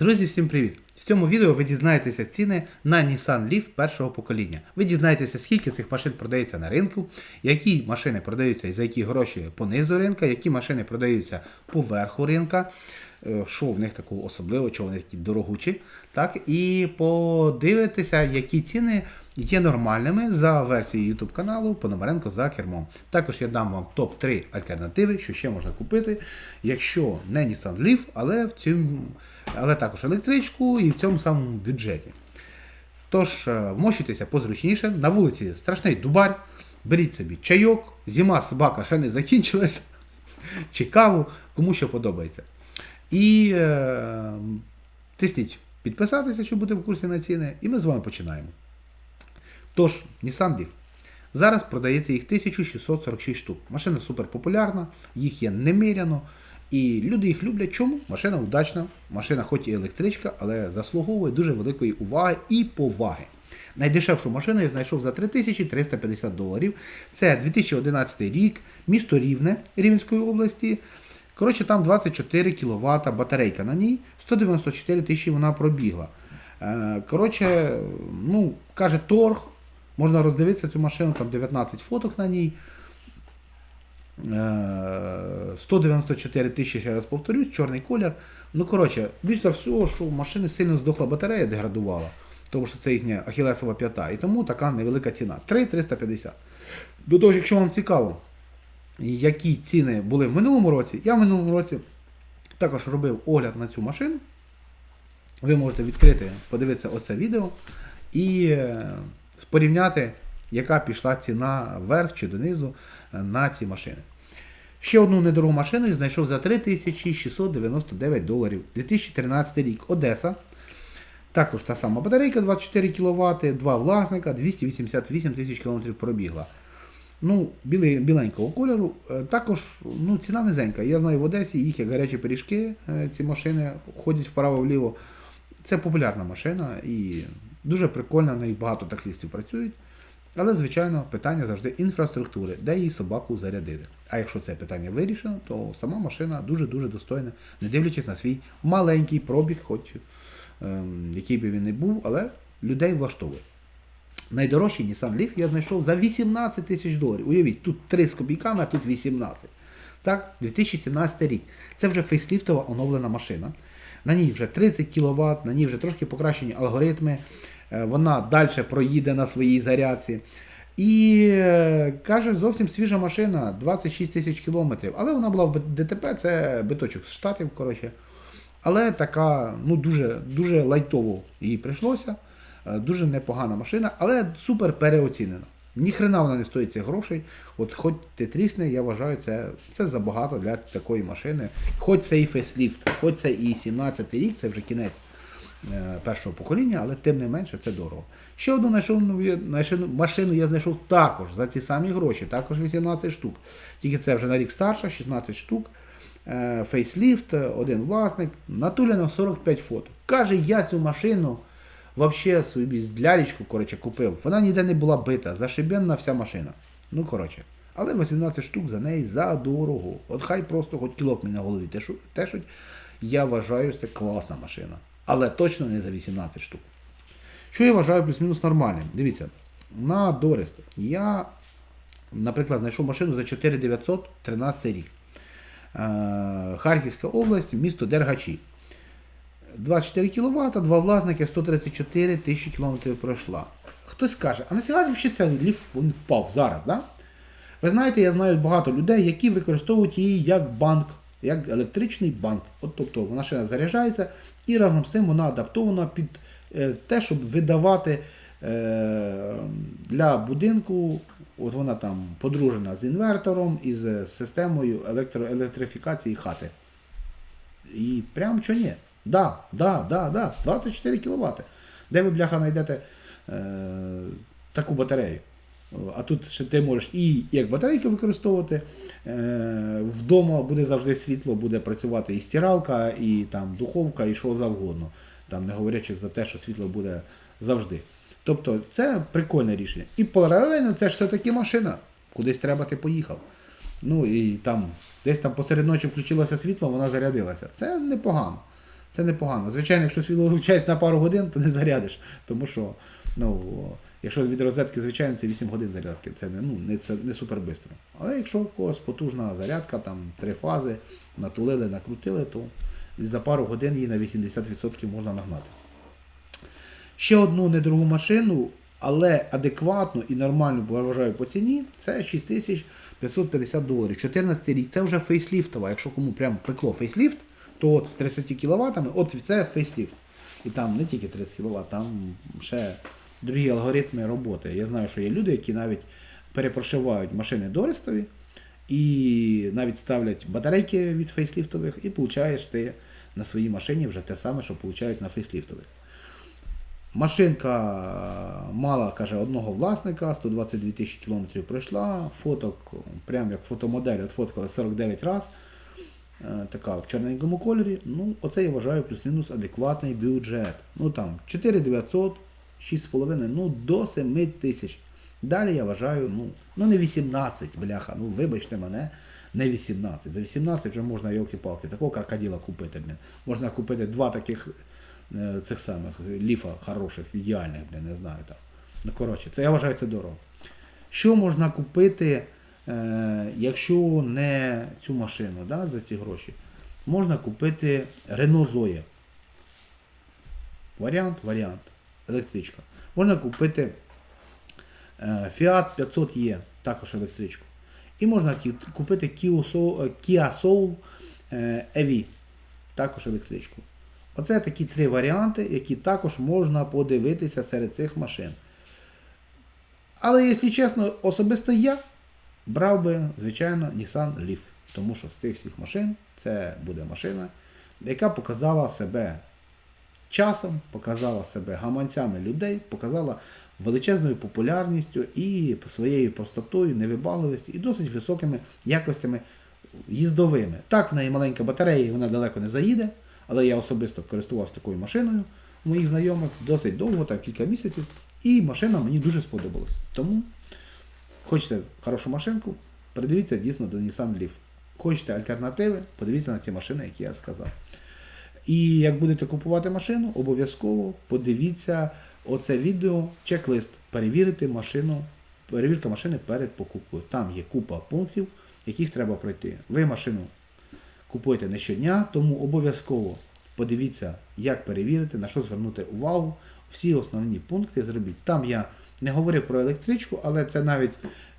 Друзі, всім привіт! В цьому відео ви дізнаєтеся ціни на Nissan Leaf першого покоління. Ви дізнаєтеся, скільки цих машин продається на ринку, які машини продаються і за які гроші по низу ринка, які машини продаються по верху ринка, е, що в них такого особливого, чого вони такі дорогучі. Так, і подивитися, які ціни є нормальними за версією YouTube каналу Пономаренко за кермом. Також я дам вам топ-3 альтернативи, що ще можна купити, якщо не Nissan Leaf, але в цьому, але також електричку і в цьому самому бюджеті. Тож, е, вмощуйтеся позручніше, на вулиці страшний дубар, беріть собі чайок, зима собака ще не закінчилась, чи каву, кому що подобається. І е, тисніть підписатися, щоб бути в курсі на ціни, і ми з вами починаємо. Тож, Nissan Leaf. Зараз продається їх 1646 штук. Машина супер популярна, їх є неміряно. І люди їх люблять. Чому? Машина удачна, машина хоч і електричка, але заслуговує дуже великої уваги і поваги. Найдешевшу машину я знайшов за 3350 доларів. Це 2011 рік, місто Рівне Рівненської області. Коротше, там 24 кВт батарейка на ній, 194 тисячі вона пробігла. Е, Коротше, ну, каже торг, можна роздивитися цю машину, там 19 фоток на ній. Е, 194 тисячі, ще раз повторюсь, чорний колір. Ну, коротше, більш за всього, що в машини сильно здохла батарея, деградувала, тому що це їхня ахілесова п'ята. І тому така невелика ціна. 3,350. До того якщо вам цікаво, які ціни були в минулому році, я в минулому році також робив огляд на цю машину. Ви можете відкрити, подивитися оце відео і е, порівняти, яка пішла ціна вверх чи донизу е, на ці машини. Ще одну недорогу машину я знайшов за 3699 доларів. 2013 рік Одеса. Також та сама батарейка 24 кВт, два власника, 288 тисяч км пробігла. Ну, білий, біленького кольору. Е, Також ну, ціна низенька. Я знаю в Одесі їх як гарячі пиріжки, е, ці машини ходять вправо-вліво. Це популярна машина і дуже прикольно, в неї багато таксистів працюють. Але, звичайно, питання завжди інфраструктури, де її собаку зарядити. А якщо це питання вирішено, то сама машина дуже-дуже достойна, не дивлячись на свій маленький пробіг, хоч ем, який би він не був, але людей влаштовує. Найдорожчий Nissan Leaf я знайшов за 18 тисяч доларів. Уявіть, тут 3 з копійками, а тут 18. Так, 2017 рік. Це вже фейсліфтова оновлена машина. На ній вже 30 кВт, на ній вже трошки покращені алгоритми. Е, Вона далі проїде на своїй зарядці. І е, каже, зовсім свіжа машина, 26 тисяч кілометрів. Але вона була в ДТП, це биточок з штатів. коротше. Але така, ну дуже дуже лайтово їй прийшлося. Е, Дуже непогана машина, але супер переоцінена. Ніхрена вона не стоїть цих грошей. От хоч ти трісне, я вважаю, це це забагато для такої машини. Хоч це і фейсліфт, хоч це і 17-й рік, це вже кінець першого покоління, але тим не менше це дорого. Ще одну знайшов, машину я знайшов також за ці самі гроші, також 18 штук. Тільки це вже на рік старша, 16 штук. Е, Фейсліфт, один власник, натуляно 45 фото. Каже, я цю машину. Вообще собі з лялечку, коротше, купив. Вона ніде не була бита, зашибенна вся машина. Ну, коротше. Але 18 штук за неї задорого. От хай просто хоч кілок мені на голові тешуть. Я вважаю, це класна машина. Але точно не за 18 штук. Що я вважаю плюс-мінус нормальним? Дивіться, на Дорест я, наприклад, знайшов машину за 4900 13 рік. Е, Харківська область, місто Дергачі. 24 кВт, два власники, 134 тисячі кілометрів пройшла. Хтось каже, а нафіга взагалі цей ліф впав зараз? да? Ви знаєте, я знаю багато людей, які використовують її як банк, як електричний банк. От, Тобто вона ще заряджається і разом з тим вона адаптована під е, те, щоб видавати е, для будинку. От вона там подружена з інвертором і з системою електро, електрифікації хати. І прям що ні. Да, да, да, да, 24 кВт. Де ви, бляха, знайдете е, таку батарею? А тут ще ти можеш і як батарейки використовувати. Е, Вдома буде завжди світло, буде працювати і стиралка, і там духовка, і що завгодно. Там Не говорячи за те, що світло буде завжди. Тобто це прикольне рішення. І паралельно це ж все-таки машина. Кудись треба ти поїхав. Ну і там десь там посеред ночі включилося світло, вона зарядилася. Це непогано. Це непогано. Звичайно, якщо світло виключається на пару годин, то не зарядиш. Тому що, ну, якщо від розетки, звичайно, це 8 годин зарядки, це не, ну, не, це не супер швидко. Але якщо у когось потужна зарядка, там три фази, натулили, накрутили, то за пару годин її на 80% можна нагнати. Ще одну недорогу машину, але адекватну і нормальну, бо я вважаю по ціні, це 6550 доларів. 14 рік. Це вже фейсліфтова. Якщо кому прям пекло фейсліфт, то от з 30 кВт, от це фейсліфт. І там не тільки 30 кВт, там ще другі алгоритми роботи. Я знаю, що є люди, які навіть перепрошивають машини дористові і навіть ставлять батарейки від фейсліфтових, і получаєш ти на своїй машині вже те саме, що получають на фейсліфтових. Машинка мала, каже, одного власника, 122 тисячі кілометрів пройшла, фоток, прям як фотомодель, отфоткали 49 раз. Е, Така в чорненькому кольорі. Ну, оце я вважаю плюс-мінус адекватний бюджет. Ну там 4900, 6,5, ну до 7 тисяч. Далі я вважаю, ну, ну не 18, бляха, ну вибачте мене, не 18. За 18 вже можна, йолки-палки, такого крокодила купити. Блін. Можна купити два таких е, цих самих ліфа хороших, ідеальних, блін, не знаю там. Ну, коротше, це я вважаю це дорого. Що можна купити, е, якщо не цю машину да, за ці гроші? Можна купити Renault Zoe. Варіант, варіант. Електричка. Можна купити е, Fiat 500E, також електричку. І можна купити е, Kia Soul е, EV, також електричку. Оце такі три варіанти, які також можна подивитися серед цих машин. Але, якщо чесно, особисто я брав би, звичайно, Nissan Leaf. Тому що з цих всіх машин це буде машина, яка показала себе часом, показала себе гаманцями людей, показала величезною популярністю і своєю простотою, невибагливістю і досить високими якостями їздовими. Так, в неї маленька батарея, і вона далеко не заїде, але я особисто користувався такою машиною моїх знайомих досить довго, так кілька місяців, і машина мені дуже сподобалась. Тому хочете хорошу машинку, придивіться дійсно до Nissan Leaf. Хочете альтернативи, подивіться на ці машини, які я сказав. І як будете купувати машину, обов'язково подивіться оце відео, чек-лист, перевірити машину, перевірка машини перед покупкою. Там є купа пунктів, яких треба пройти. Ви машину купуєте не щодня, тому обов'язково подивіться, як перевірити, на що звернути увагу. Всі основні пункти зробіть. Там я не говорив про електричку, але це навіть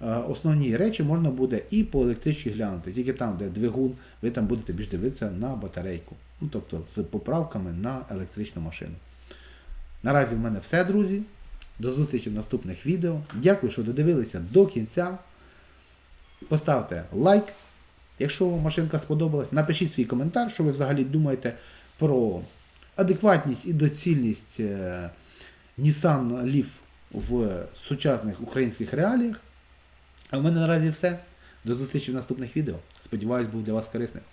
основні речі можна буде і по електричці глянути. Тільки там, де двигун, ви там будете більш дивитися на батарейку. Ну, тобто з поправками на електричну машину. Наразі в мене все, друзі. До зустрічі в наступних відео. Дякую, що додивилися до кінця. Поставте лайк, якщо вам машинка сподобалась. Напишіть свій коментар, що ви взагалі думаєте про адекватність і доцільність е, Nissan Leaf в сучасних українських реаліях. А в мене наразі все. До зустрічі в наступних відео. Сподіваюсь, був для вас корисним.